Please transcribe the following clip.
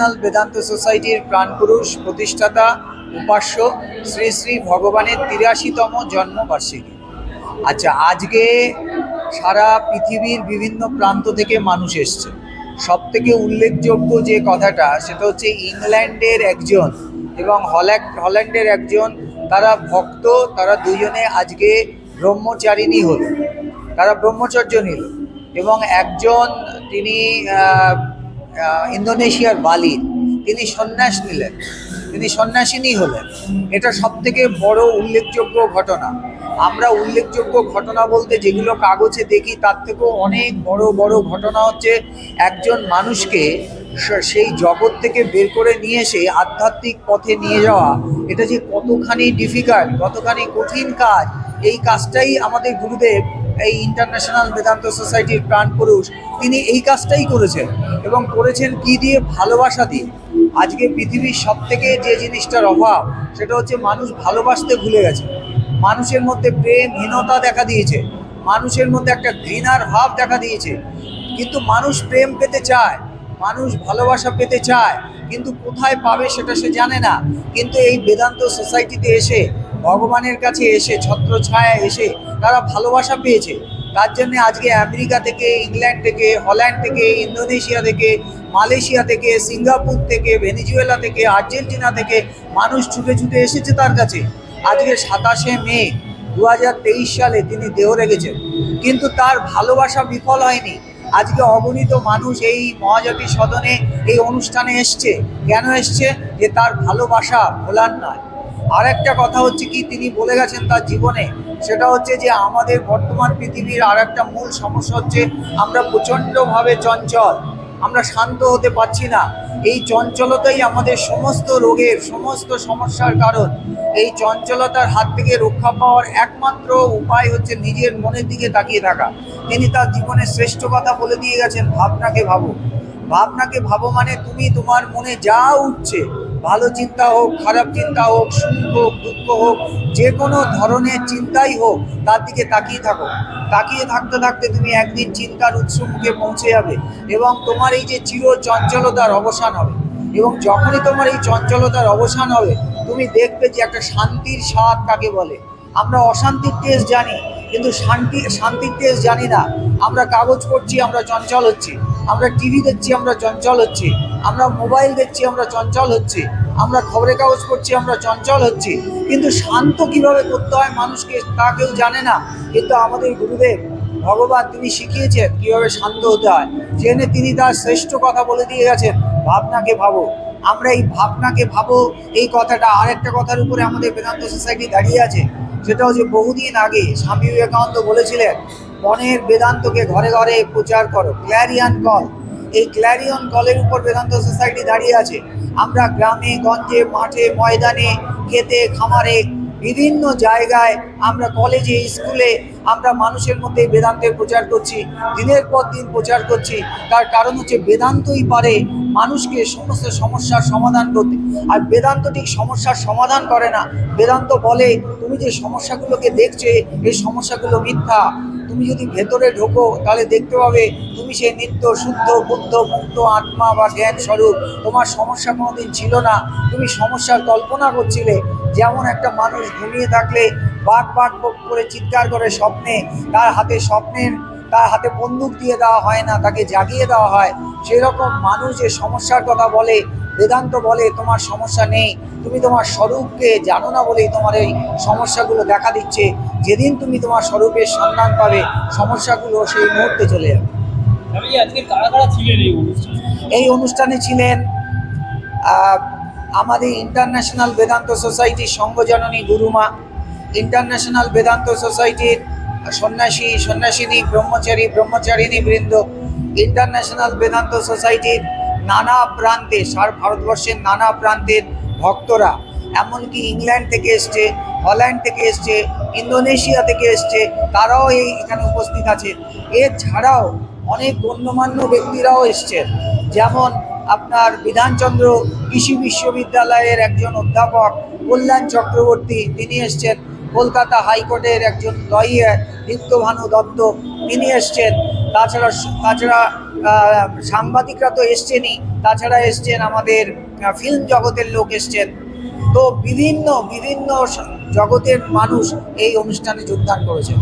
National Vedanta সোসাইটির প্রাণপুরুষ, প্রতিষ্ঠাতা, উপাস্য শ্রী শ্রী ভগবানের তিরাশিতম জন্মবার্ষিকী। আচ্ছা আজকে সারা পৃথিবীর বিভিন্ন প্রান্ত থেকে মানুষ এসছে। সব থেকে উল্লেখযোগ্য যে কথাটা, সেটা হচ্ছে ইংল্যান্ডের একজন এবং হল্যান্ড হল্যান্ডের একজন, তারা ভক্ত, তারা দুজনে আজকে ব্রহ্মচারিণী হলো। তারা ব্রহ্মচর্য নিল এবং একজন তিনি ইন্দোনেশিয়ার বালির তিনি সন্ন্যাস নিলেন তিনি সন্ন্যাসিনী হলেন। এটা সব থেকে বড় উল্লেখযোগ্য ঘটনা। আমরা উল্লেখযোগ্য ঘটনা বলতে যেগুলো কাগজে দেখি, তার থেকেও অনেক বড় বড় ঘটনা হচ্ছে একজন মানুষকে সেই জগৎ থেকে বের করে নিয়ে এসে আধ্যাত্মিক পথে নিয়ে যাওয়া। এটা যে কতখানি ডিফিকাল্ট কতখানি কঠিন কাজ, এই কাজটাই আমাদের গুরুদেব এই ইন্টারন্যাশনাল বেদান্ত সোসাইটির প্রাণপুরুষ তিনি এই কাজটাই করেছেন এবং করেছেন কি দিয়ে? ভালোবাসা দিয়ে। আজকে পৃথিবীর সব থেকে যে জিনিসটার অভাব, সেটা হচ্ছে মানুষ ভালোবাসতে ভুলে গেছে। মানুষের মধ্যে প্রেমহীনতা দেখা দিয়েছে। মানুষের মধ্যে একটা ঘৃণার ভাব দেখা দিয়েছে। কিন্তু মানুষ প্রেম পেতে চায়, মানুষ ভালোবাসা পেতে চায়, কিন্তু কোথায় পাবে সেটা সে জানে না। কিন্তু এই বেদান্ত সোসাইটিতে এসে ভগবানের কাছে এসে ছত্রছায়া এসে তারা ভালোবাসা পেয়েছে। তার জন্য আজকে আমেরিকা থেকে, ইংল্যান্ড থেকে, হল্যান্ড থেকে, ইন্দোনেশিয়া থেকে, মালয়েশিয়া থেকে, সিঙ্গাপুর থেকে, ভেনিজুয়েলা থেকে, আর্জেন্টিনা থেকে মানুষ ছুটে ছুটে এসেছে তার কাছে। আজকে সাতাশে মে দু হাজার তেইশ সালে তিনি দেহ রেখেছেন। কিন্তু তার ভালোবাসা বিফল হয়নি। আজকে অগণিত মানুষ এই মহাজাতি সদনে এই অনুষ্ঠানে এসছে। কেন এসছে? যে তার ভালোবাসা ভোলার নয়। আর একটা কথা হচ্ছে কি, তিনি বলে গেছেন তার জীবনে, সেটা হচ্ছে যে আমাদের বর্তমান পৃথিবীর আর একটা মূল সমস্যা হচ্ছে আমরা প্রচণ্ডভাবে চঞ্চল, আমরা শান্ত হতে পারছি না। এই চঞ্চলতাই আমাদের সমস্ত রোগের, সমস্ত সমস্যার কারণ। এই চঞ্চলতার হাত থেকে রক্ষা পাওয়ার একমাত্র উপায় হচ্ছে নিজের মনের দিকে তাকিয়ে থাকা। তিনি তার জীবনে শ্রেষ্ঠ কথা বলে দিয়ে গেছেন, ভাবনাকে ভাবো। ভাবনাকে ভাবো মানে তুমি তোমার মনে যা উঠছে ভালো চিন্তা হোক, খারাপ চিন্তা হোক, সুখ হোক, দুঃখ হোক, যে কোনো ধরনের চিন্তাই হোক, তার দিকে তাকিয়ে থাকো। তাকিয়ে থাকতে থাকতে তুমি একদিন চিন্তার উৎস মুখে পৌঁছে যাবে এবং তোমার এই যে চির চঞ্চলতার অবসান হবে। এবং যখনই তোমার এই চঞ্চলতার অবসান হবে, তুমি দেখবে যে একটা শান্তির স্বাদ কাকে বলে। আমরা অশান্তির টেস্ট জানি, কিন্তু শান্তি, শান্তির টেস্ট জানি না। আমরা কাগজ পড়ছি, আমরা চঞ্চল হচ্ছি। আমরা টিভি দেখছি, আমরা চঞ্চল হচ্ছি। আমরা মোবাইল দেখছি, আমরা চঞ্চল হচ্ছি। আমরা খবরের কাগজ পড়ছি, আমরা চঞ্চল হচ্ছি। কিন্তু শান্ত কীভাবে করতে হয় মানুষকে, তা কেউ জানে না। কিন্তু আমাদের গুরুদেব, ভগবান তিনি শিখিয়েছেন কীভাবে শান্ত হতে হয়। জেনে তিনি তার শ্রেষ্ঠ কথা বলে দিয়ে গেছেন, ভাবনাকে ভাবো। আমরা এই ভাবনাকে ভাবো, এই কথাটা আরেকটা কথার উপরে আমাদের বেদান্ত সোসাইটি দাঁড়িয়ে আছে। সেটা হচ্ছে বহুদিন আগে স্বামী বিবেকানন্দ বলেছিলেন মনের বেদান্তকে ঘরে ঘরে প্রচার করো। Clarion call. এই ক্ল্যারিয়ন কলের উপর বেদান্ত সোসাইটি দাঁড়িয়ে আছে। আমরা গ্রামে, গঞ্জে, মাঠে, ময়দানে, খেতে, খামারে, বিভিন্ন জায়গায় আমরা কলেজে, স্কুলে আমরা মানুষের মধ্যে বেদান্তের প্রচার করছি। দিনের পর দিন প্রচার করছি। তার কারণ হচ্ছে বেদান্তই পারে মানুষকে সমস্ত সমস্যার সমাধান করতে। আর বেদান্ত ঠিক সমস্যার সমাধান করে না। বেদান্ত বলে, তুমি যে সমস্যাগুলোকে দেখছে, এই সমস্যাগুলো মিথ্যা। তুমি যদি ভেতরে ঢোকো, তাহলে দেখতে পাবে তুমি সেই নিত্য শুদ্ধ, বুদ্ধ, মুক্ত আত্মা বা জ্ঞান স্বরূপ তোমার সমস্যা কোনোদিন ছিল না। তুমি সমস্যার কল্পনা করছিলে। যেমন একটা মানুষ ঘুমিয়ে থাকলে বাঘ বক করে চিৎকার করে স্বপ্নে, তার হাতে স্বপ্নের, তার হাতে বন্দুক দিয়ে দেওয়া হয় না, তাকে জাগিয়ে দেওয়া হয়। সেরকম মানুষ যে সমস্যার কথা বলে বেদান্ত বলে তোমার সমস্যা নেই। তুমি তোমার স্বরূপকে জানো না বলেই তোমার এই সমস্যাগুলো দেখা দিচ্ছে। যেদিন তুমি তোমার স্বরূপের সন্ধান পাবে সমস্যাগুলো সেই মুহূর্তে চলে যাবে। এই অনুষ্ঠানে? ছিলেন আমাদের ইন্টারন্যাশনাল বেদান্ত সোসাইটির সঙ্গজননী গুরুমা। ইন্টারন্যাশনাল বেদান্ত সোসাইটির সন্ন্যাসী সন্ন্যাসিনী ব্রহ্মচারী ব্রহ্মচারিণী বৃন্দ ইন্টারন্যাশনাল বেদান্ত সোসাইটির নানা প্রান্তে, সার ভারতবর্ষের নানা প্রান্তের ভক্তরা, এমনকি ইংল্যান্ড থেকে এসছে, হল্যান্ড থেকে এসছে, ইন্দোনেশিয়া থেকে এসছে, তারাও এই এখানে উপস্থিত আছে এছাড়াও অনেক গণ্যমান্য ব্যক্তিরাও এসছেন। যেমন আপনার বিধানচন্দ্র কৃষি বিশ্ববিদ্যালয়ের একজন অধ্যাপক, কল্যাণ চক্রবর্তী, তিনি এসছেন। কলকাতা হাইকোর্টের একজন লয়ার, দীপ্তভানু দত্ত, তিনি এসছেন। তাছাড়া তাছাড়া সাংবাদিকরা তো এসছেনই, তাছাড়া এসছেন আমাদের ফিল্ম জগতের লোক এসছেন। তো বিভিন্ন বিভিন্ন জগতের মানুষ এই অনুষ্ঠানে যোগদান করেছেন।